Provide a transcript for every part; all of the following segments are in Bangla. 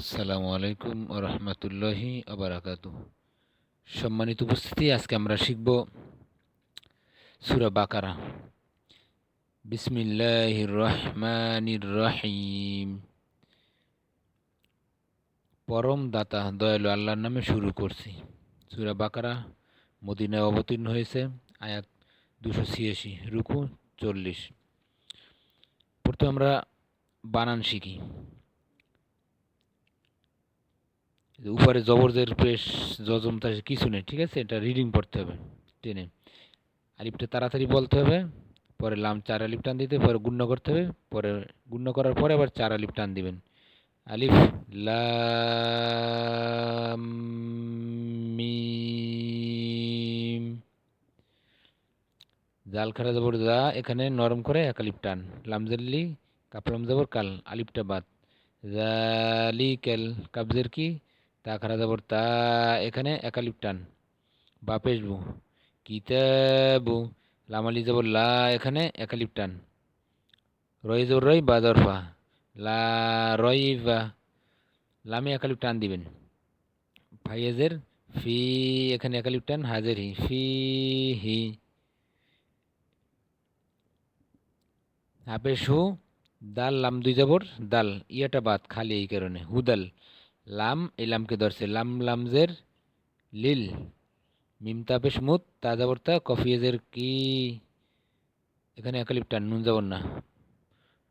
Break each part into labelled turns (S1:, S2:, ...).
S1: আসসালামু আলাইকুম রহমতুল্লাহি আবরাকাত সম্মানিত উপস্থিতি, আজকে আমরা শিখব সুরা বাকারা। বিসমিল্লাহির রহমানির রহিম। পরম দাতা, দয়ালু আল্লাহর নামে শুরু করছি। সুরা বাকারা মদিনায় অবতীর্ণ হয়েছে, আয়াত দুশো ছিয়াশি, রুকু চল্লিশ। প্রথমে আমরা বানান শিখি। উপরে জবরদের পেশ জজম, তার কিছু নেই, ঠিক আছে? এটা রিডিং পড়তে হবে, টেনে। আলিফটা তাড়াতাড়ি বলতে হবে, পরে লাম চার আলিফ টান দিতে, পরে গুণ্য করতে হবে, পরে গুণ্য করার পরে আবার চার আলিফ টান দিবেন। আলিফ, লাম, মিম। জাল খারা জবর দা এখানে নরম করে এক আলিফ টান। লামজাল্লি কাপলাম জবর, কাল আলিফটা বাদ। জালিকেল কাবজের কি? তা খারা যাবর তা এখানে একালিপ টান বা পেশবু কিতাবু লামালি যাবর লা এখানে একালিপ টান রই জবর রই বা জরফা লা রই বা। লামে একালিপ টান দিবেন। ফাইয়াজের ফি এখানে একালিপ টান হাজের হি। ফি হি। হাফেশ হু দাল, লাম দুই যাবর দাল। ইয়াটা বাদ, খালি এই কারণে। হুদাল লাম, এই লামকে ধরছে, লাম, লামজের লিল। মিমতা পেশ মুত, তা যাবর তা, কফিয়েজের কি? এখানে একালিপ টান, নুন যাবর না।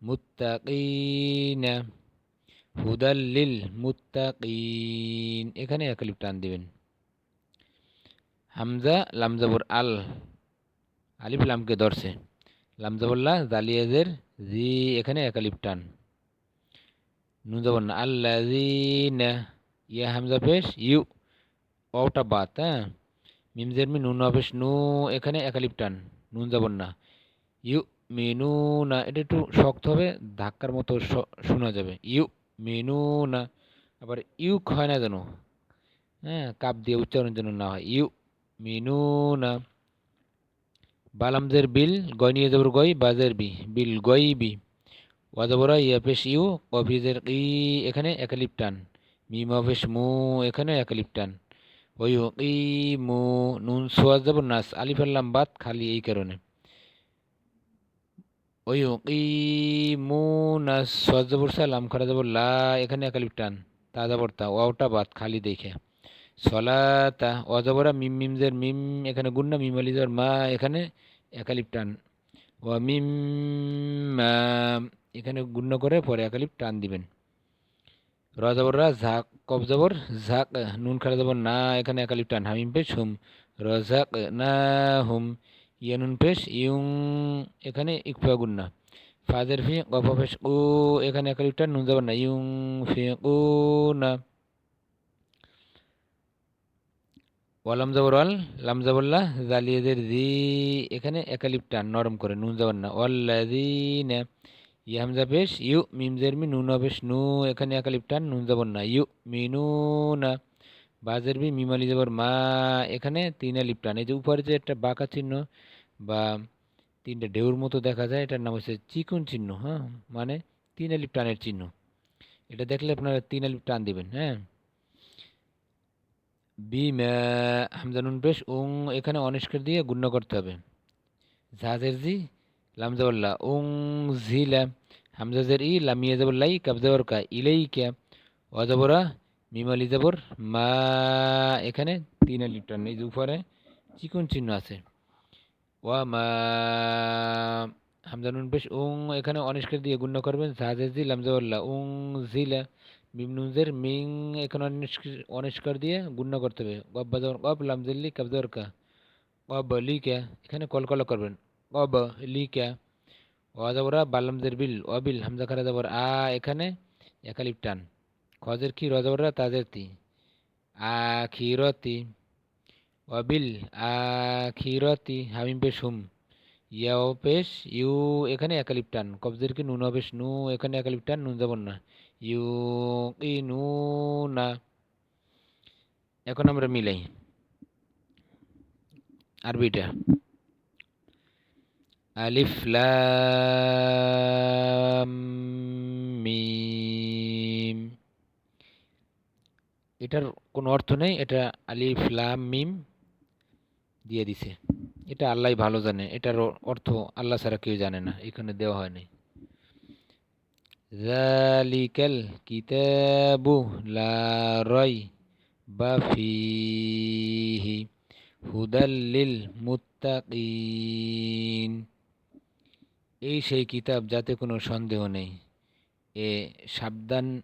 S1: মুত্তাকিনা, হুদাল লিল, মুত্তাকিন। এখানে একালিপ টান দিবেন। হামজা, লাম যাবর আল। আলিফ লামকে ধরছে। লাম যাবরলা জালিয়াজের জি, এখানে একালিপ টান। নুন যাবর না আল্লাযিনা ইয়া হামজা পেশ ইউ ওটা বাত হ্যাঁ মিম জের মি নুন পেশ নু এখানে একালিপ টান নুন যাবর না ইউ মেনু না এটা একটু শক্ত হবে ধাক্কার মতো শোনা যাবে. ইউ মেনু না আবার ইউ হয় না যেন হ্যাঁ কাপ দিয়ে উচ্চারণের জন্য না হয়। ইউ. মেনু না বালামজের বিল গয় নিয়ে যাবর গই বাজের বি। বিল গই বি। ওয়াজাবরা ইয়াপেশ ইউ অফিজের ই এখানে একালিপ টান। অফিস মু এখানে একালিপ টান। ওই ই মু নুন সোয়াজ যাব নাস, আলিফ আল্লাম বাদ, খালি এই কারণে। ওই ই মু নাস সোয়াজ যাবর সা লাম খরা যাবর লা, এখানে একালিপ টান। তা যাবর তা ওয়াওটা বাদ, খালি দেখে। সলাতা অজবরা মিম মিমজের মিম, এখানে গুন্না, মিম আলিজর মা, এখানে একালিপ টান। ওয়া মিম এখানে গুণ্য করে পরে একালিপ টান দিবেন। র জবর ঝাক কব জবর ঝাক নুন খারা জবর না এখানে একালিপ টান। হামিম পেশ, হুম। রঝাক না, হুম। ইয়ে নুন পেশ, ইউং, এখানে ইকফা গুন্না ফাদের ফি পেশ, উ, এখানে একালিপ টান, নুন জবর না। ইউং, ফি, উ, না। ওয়ালাম জবর ওয়াল, লাম জবরল্লা জালিয়াদের জি, এখানে একালিপ টান, নরম করে, নুন জবর না। ওয়াল্লাযিনা ইয়া হামজা পেশ ইউ মিম জের মি নুন পেশ নু এখানে একালিপ টান নুন জবর না ইউ মিনু না বাজের বি মিমালি জবর মা এখানে তিন আলিপ টান এই যে উপরে যে একটা বাঁকা চিহ্ন বা তিনটা ঢেউর মতো দেখা যায় এটার নাম হচ্ছে চিকুন চিহ্ন হ্যাঁ মানে তিন আলিপ টানের চিহ্ন এটা দেখলে আপনারা তিন আলিপ টান দিবেন হ্যাঁ বি হামজা নুন পেশ উং এখানে অনিষ্কার দিয়ে গুণ্য করতে হবে জাহাজের জি লামজাবল্লা উং ঝিলা হামজাজের ই লামিয়া যাবর লাই কাবজাবর কা ইলাই কে অজাবরা মিমালি যাবর মা এখানে তিন আলিফ টান এই যে উপরে চিকন চিহ্ন আছে ওয়া মা হামজা নুন পেশ উং এখানে অনিষ্কার দিয়ে গুণ্য করবেন জাহাজের জি লামজাবল্লা উং ঝিলা মিম নুনজের মিং এখানে অনিষ্কার দিয়ে গুণ্য করতে হবে গব্বা যাবর গব লামজাল্লি কাবজাবর কা গব লিকা এখানে কলকলা করবেন অব, লিকা, ওয়াজাবরা বাল্লামদের বিল অবিল হামজা খারা যাবর আ, এখানে একালিপ টান খজের কি রজাবরা, তাজের তি। আখিরতি। অবিল আখিরতি, হামিম পেশ হুম। ইয়াও পেশ, ইউ, এখানে একালিপ টান কবজের কি নুন পেশ, নু, এখানে একালিপ টান নুন যাবর না। ইউ, ই, নু, না। এখন আমরা মিলাই। আরবিটা আলিফ মিম। এটার কোনো অর্থ নেই, এটা আলিফ লাম মিম দিয়ে দিছে। এটা আল্লাহ ভালো জানে, এটার অর্থ আল্লাহ ছাড়া কেউ জানে না, এখানে দেওয়া হয়নি। জালিকাল কিতাবু লা রাইবা ফিহি হুদাল্লিল মুত্তাকিন। এই সেই কিতাব যাতে কোনো সন্দেহ নেই। এ সাবধান,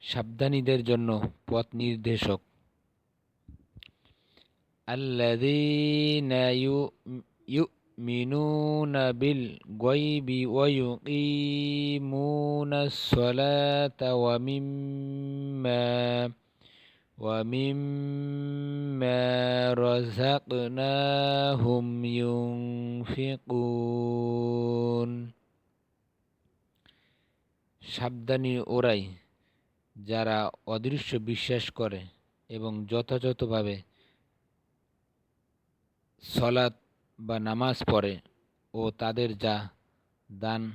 S1: সাবধানীদের জন্য পথ নির্দেশক। ওয়া ইউকিমুনাস মিম্মা রাযাকনাহুম ইউনফিকুন সাবধানী ওরাই যারা অদৃশ্য বিশ্বাস করে এবং যথাযথভাবে সলাৎ বা নামাজ পড়ে ও তাদের যা দান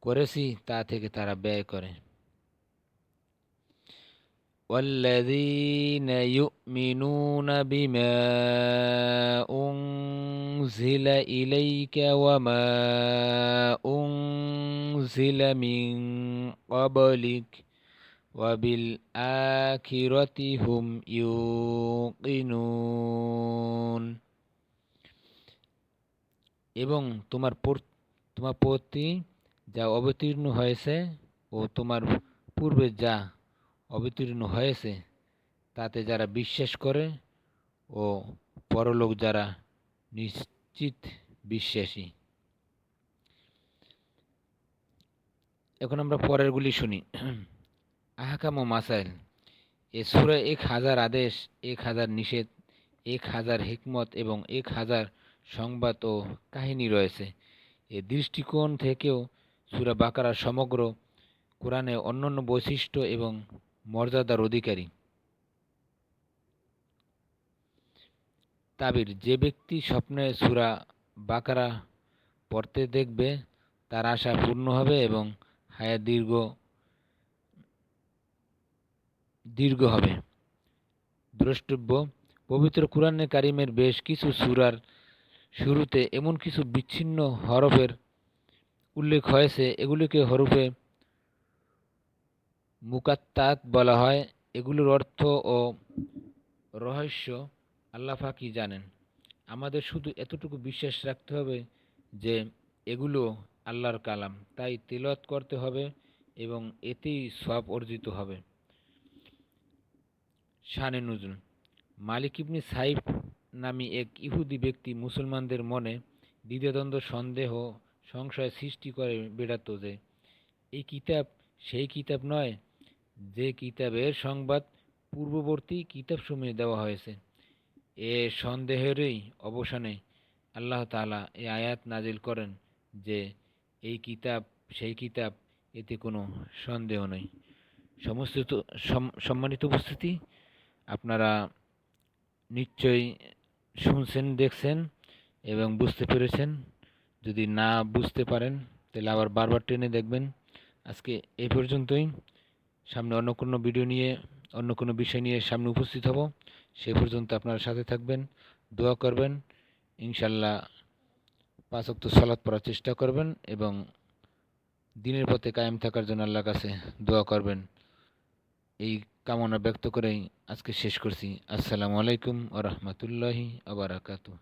S1: করেছি তা থেকে তারা ব্যয় করে। والذين يؤمنون بما أنزل إليك وما أنزل من قبلك وبالآخرة هم يوقنون এবং তোমার তোমার প্রতি যা অবতীর্ণ হয়েছে ও তোমার পূর্বে যা অবতীর্ণ হয়েছে, তাতে যারা বিশ্বাস করে ও পরলোক যারা নিশ্চিত বিশ্বাসী। এখন আমরা পরেরগুলি শুনি। আহকাম ও মাসাইল। এ সুরে এক হাজার আদেশ, এক হাজার নিষেধ, এক হাজার হিকমত এবং এক হাজার সংবাদ ও কাহিনী রয়েছে। এ দৃষ্টিকোণ থেকেও সুরা বাকারা সমগ্র কোরআনে অন্যান্য বৈশিষ্ট্য এবং মর্যাদার অধিকারী। তাবির, যে ব্যক্তি স্বপ্নে সুরা বাকারা পড়তে দেখবে, তার আশা পূর্ণ হবে এবং হায়া দীর্ঘ দীর্ঘ হবে। দ্রষ্টব্য, পবিত্র কোরআনে কারিমের বেশ কিছু সুরার শুরুতে এমন কিছু বিচ্ছিন্ন হরফের উল্লেখ হয়েছে, এগুলিকে হরফে মুকাত্তাত বলা হয়, এগুলোর অর্থ ও রহস্য আল্লাহ ফাঁকি জানেন। আমাদের শুধু এতটুকু বিশ্বাস রাখতে হবে যে এগুলো আল্লাহর কালাম। তাই তিলত করতে হবে এবং এতেই সব অর্জিত হবে। শানে নজরুল। মালিক ইবনি সাইফ নামী এক ইহুদি ব্যক্তি মুসলমানদের মনে দ্বিতীয়দ্বন্দ্ব সন্দেহ, সংশয় সৃষ্টি করে, বেড়াতো যে, এই কিতাব সেই কিতাব নয় যে কিতাবের সংবাদ পূর্ববর্তী কিতাবসমূহে দেওয়া হয়েছে, এ সন্দেহেরই অবসানে আল্লাহ তালা এ আয়াত নাজিল করেন যে এই কিতাব, সেই কিতাব, এতে কোনো সন্দেহ নেই। সমস্ত সম্মানিত উপস্থিতি, আপনারা নিশ্চয়ই শুনছেন, দেখছেন এবং বুঝতে পেরেছেন। যদি না বুঝতে পারেন, তাহলে আবার বারবার টেনে দেখবেন। আজকে এই পর্যন্তই। সামনে অন্য কোনো ভিডিও নিয়ে অন্য কোনো বিষয় নিয়ে সামনে উপস্থিত হব। সে পর্যন্ত আপনারা সাথে থাকবেন, দোয়া করবেন, ইনশাল্লাহ পাঁচ অক্ত সলাৎ পড়ার চেষ্টা করবেন এবং দিনের পথে কায়েম থাকার জন্য আল্লাহর কাছে দোয়া করবেন। এই কামনা ব্যক্ত করেই আজকে শেষ করছি। আসসালামু আলাইকুম ও রহমতুল্লাহি আবরাকাতু